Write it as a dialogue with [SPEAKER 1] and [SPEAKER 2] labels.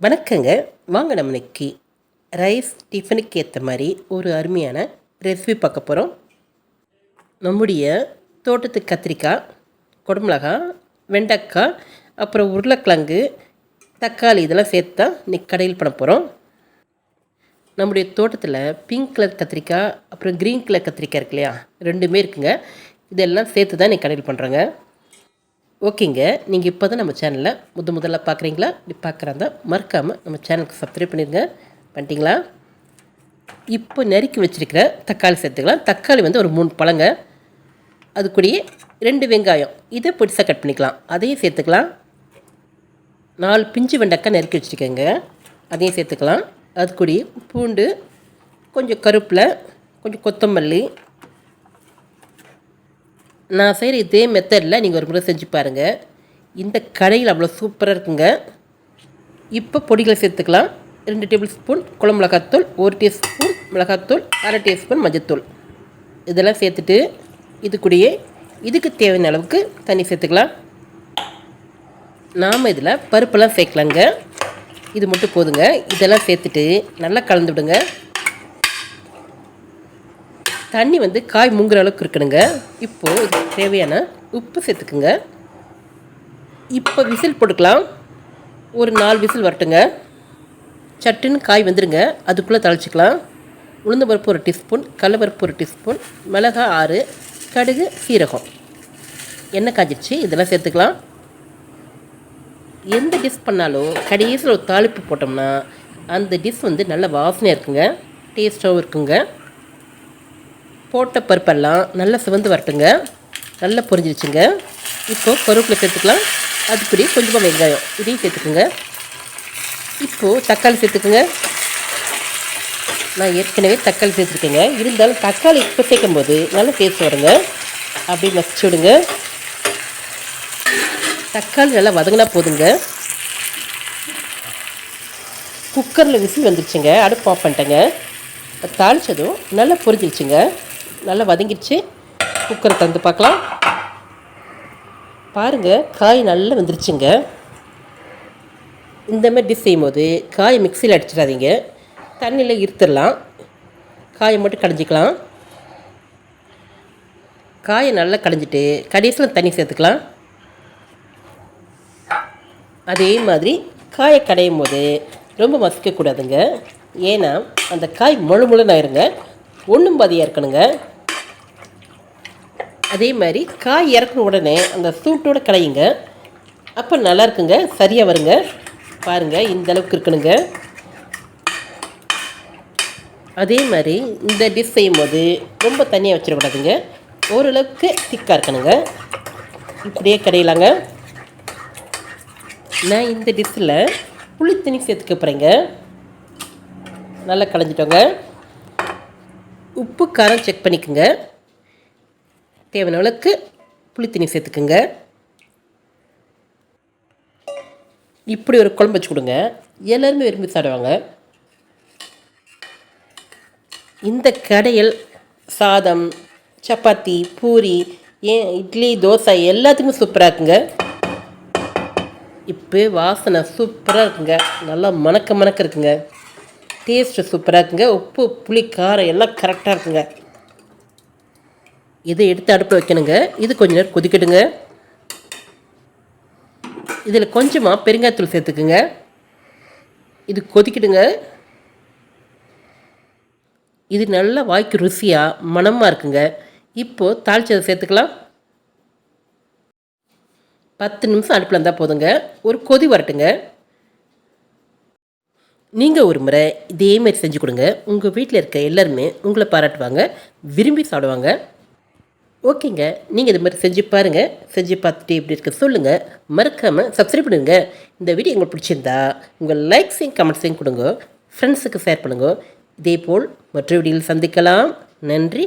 [SPEAKER 1] வணக்கங்க. வாங்க நம்ம இன்னைக்கு ரைஸ் டிஃபனுக்கு ஏற்ற மாதிரி ஒரு அருமையான ரெசிபி பார்க்க போகிறோம் நம்முடைய தோட்டத்து கத்திரிக்காய் குடமிளகாய் வெண்டைக்காய் அப்புறம் உருளைக்கிழங்கு தக்காளி இதெல்லாம் சேர்த்து தான் இன்றைக்கி கடையில் பண்ண போகிறோம் நம்முடைய தோட்டத்தில் பிங்க் கலர் கத்திரிக்காய் அப்புறம் க்ரீன் கலர் கத்திரிக்காய் இருக்கு இல்லையா? ரெண்டுமே இருக்குங்க. இதெல்லாம் சேர்த்து தான் இன்றைக்கி கடையில் பண்ணுறோங்க ஓகேங்க. நீங்கள் இப்போ தான் நம்ம சேனலில் முத முதல்ல பார்க்குறீங்களா இப்படி பார்க்குறாந்தா மறக்காமல் நம்ம சேனலுக்கு சப்ஸ்கிரைப் பண்ணிடுங்க. பண்ணிட்டீங்களா? இப்போ நறுக்கி வச்சுருக்கிற தக்காளி சேர்த்துக்கலாம் தக்காளி வந்து ஒரு மூணு பழங்க. அது கூடயே ரெண்டு வெங்காயம். இதை பொடிசாக கட் பண்ணிக்கலாம். அதையும் சேர்த்துக்கலாம். நாலு பிஞ்சு வெண்டைக்காய் நறுக்கி வச்சுருக்கேங்க. அதையும் சேர்த்துக்கலாம். அது கூடயே பூண்டு கொஞ்சம் கருப்பில் கொஞ்சம் கொத்தமல்லி நான் செய்கிற இதே மெத்தடில் நீங்கள் ஒரு முறை செஞ்சு பாருங்கள் இந்த கடையில் அவ்வளோ சூப்பராக இருக்குங்க. இப்போ பொடிகளை சேர்த்துக்கலாம். ரெண்டு டேபிள் ஸ்பூன் குழம்பு மிளகாத்தூள் ஒரு டீஸ்பூன் மிளகாத்தூள் அரை டீஸ்பூன் மஞ்சத்தூள். இதெல்லாம் சேர்த்துட்டு இது கூடயே இதுக்கு தேவையான அளவுக்கு தண்ணி சேர்த்துக்கலாம். நாம் இதில் பருப்பெல்லாம் சேர்க்கலாங்க. இது மட்டும் போதுங்க. இதெல்லாம் சேர்த்துட்டு நல்லா கலந்து விடுங்க. தண்ணி வந்து காய் மூங்குற அளவுக்கு இருக்கணுங்க. இப்போது தேவையான உப்பு சேர்த்துக்குங்க. இப்போ விசில் போட்டுக்கலாம். ஒரு நாலு விசில் வரட்டுங்க. சட்டுன்னு காய் வந்துடுங்க அதுக்குள்ளே தழைச்சிக்கலாம். உளுந்து பருப்பு ஒரு டீஸ்பூன் கடலப்பருப்பு ஒரு டீஸ்பூன் மிளகாய் ஆறு கடுகு சீரகம். எண்ணெய் காய்ச்சிச்சு இதெல்லாம் சேர்த்துக்கலாம். எந்த டிஷ் பண்ணாலும் கடைசியில் ஒரு தாளிப்பு போட்டோம்னா அந்த டிஷ் வந்து நல்ல வாசனையாக இருக்குங்க. டேஸ்ட்டாகவும் இருக்குங்க. போட்ட பருப்பெல்லாம் நல்லா சிவந்து வரட்டுங்க. நல்லா பொரிஞ்சிருச்சுங்க. இப்போது கருவேப்பிலை சேர்த்துக்கலாம். அதுக்குடி கொஞ்சமாக வெங்காயம். இதையும் சேர்த்துக்குங்க. இப்போது தக்காளி சேர்த்துக்குங்க. நான் ஏற்கனவே தக்காளி சேர்த்துருக்கேங்க. இருந்தாலும் தக்காளி இப்போ சேர்க்கும் போது நல்லா டேஸ்ட் வருங்க. அப்படி மசிச்சு விடுங்க. தக்காளி நல்லா வதங்கினா போதுங்க. குக்கரில் விசில் வந்துருச்சுங்க. அடுப்பு ஆஃப் பண்ணிட்டேங்க. தாளித்ததும் நல்லா பொரிஞ்சிருச்சுங்க. நல்லா வதங்கிடுச்சு. குக்கரை தந்து பார்க்கலாம். பாருங்கள் காய் நல்லா வந்துருச்சுங்க. இந்த மாதிரி டிஷ் செய்யும்போது காய் மிக்சியில் அடிச்சிடாதீங்க. தண்ணியில் இருத்துடலாம் காயை மட்டும் கடைஞ்சிக்கலாம். காயை நல்லா கடைஞ்சிட்டு கடைசியில் தண்ணி சேர்த்துக்கலாம். அதே மாதிரி காயை கடையும் போது ரொம்ப மசிக்கக்கூடாதுங்க. ஏன்னா அந்த காய் முழு முழுன்னு ஆயிருங்க. ஒன்றும் பாதியாக இருக்கணுங்க. அதே மாதிரி காய் இறக்குன உடனே அந்த சூட்டோட கலையுங்க அப்போ நல்லா இருக்குங்க. சரியாக வருங்க. பாருங்கள் இந்த அளவுக்கு இருக்கணுங்க. அதே மாதிரி இந்த டிஷ் செய்யும்போது ரொம்ப தனியாக வச்சிடக்கூடாதுங்க. ஓரளவுக்கு திக்காக இருக்கணுங்க. இப்படியே கடையிலாங்க. நான் இந்த டிஷ்ஷில் புளித்தண்ணி சேர்த்துக்க போகிறேங்க நல்லா களைஞ்சிட்டோங்க. உப்பு காரம் செக் பண்ணிக்கோங்க. தேவையான அளவுக்கு புளி சேர்த்துக்குங்க. இப்படி ஒரு குழம்பு வச்சு கொடுங்க. எல்லோருமே விரும்பி சாப்பிடுவாங்க. இந்த கடையில் சாதம் சப்பாத்தி பூரி ஏன் இட்லி தோசை எல்லாத்துக்குமே சூப்பராக இருக்குங்க. இப்போ வாசனை சூப்பராக இருக்குங்க. நல்லா மணக்க மணக்க இருக்குங்க. டேஸ்ட்டு சூப்பராக இருக்குங்க. உப்பு புளி காரம் எல்லாம் கரெக்டாக இருக்குங்க. இதை எடுத்து அடுப்பில் வைக்கணுங்க. இது கொஞ்ச நேரம் கொதிக்கட்டுங்க. இதில் கொஞ்சமாக பெருங்காயத்தூள் சேர்த்துக்குங்க. இது கொதிக்கிடுங்க இது நல்லா வாய்க்கு ருசியாக மணமாக இருக்குங்க. இப்போது தாளிச்சதை சேர்த்துக்கலாம். பத்து நிமிஷம் அடுப்பில் இருந்தால் போதுங்க. ஒரு கொதி வரட்டுங்க. நீங்கள் ஒரு முறை இதே மாதிரி செஞ்சு கொடுங்க. உங்கள் வீட்டில் இருக்க எல்லாருமே உங்களை பாராட்டுவாங்க. விரும்பி சாப்பிடுவாங்க. ஓகேங்க. நீங்கள் இது மாதிரி செஞ்சு பாருங்கள் செஞ்சு பார்த்துட்டு எப்படி இருக்க சொல்லுங்கள் மறக்காமல் சப்ஸ்கிரைப் பண்ணுங்க. இந்த வீடியோ உங்களுக்கு பிடிச்சிருந்தா உங்கள் லைக்ஸையும் கமெண்ட்ஸையும் கொடுங்க. ஃப்ரெண்ட்ஸுக்கு ஷேர் பண்ணுங்க. இதே போல் மற்ற வீடியோவில் சந்திக்கலாம். நன்றி.